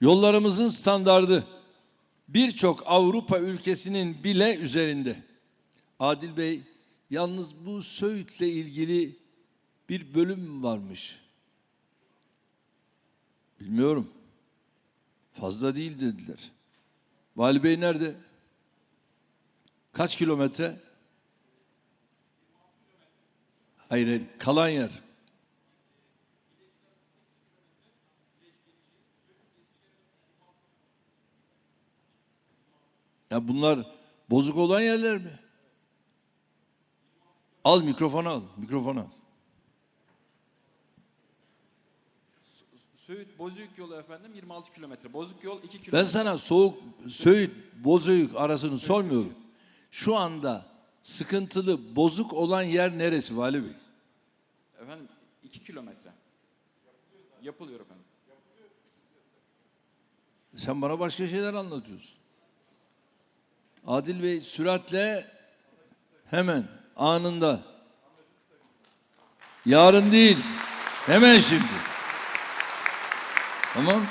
Yollarımızın standardı birçok Avrupa ülkesinin bile üzerinde. Adil Bey, yalnız bu Söğüt'le ilgili bir bölüm varmış. Bilmiyorum. Fazla değil dediler. Vali Bey nerede? Kaç kilometre? Hayır, hayır, kalan yer. Ya bunlar bozuk olan yerler mi? Al mikrofonu al, mikrofonu al. Söğüt Bozüyük yolu efendim 26 kilometre. Bozuk yol 2 kilometre. Ben sana soğuk, Söğüt, Bozüyük arasını sormuyorum. Şu anda sıkıntılı, bozuk olan yer neresi Vali Bey? Efendim 2 kilometre. Yapılıyor efendim. Sen bana başka şeyler anlatıyorsun. Adil Bey süratle hemen anında. Yarın değil. Hemen şimdi. Tamam.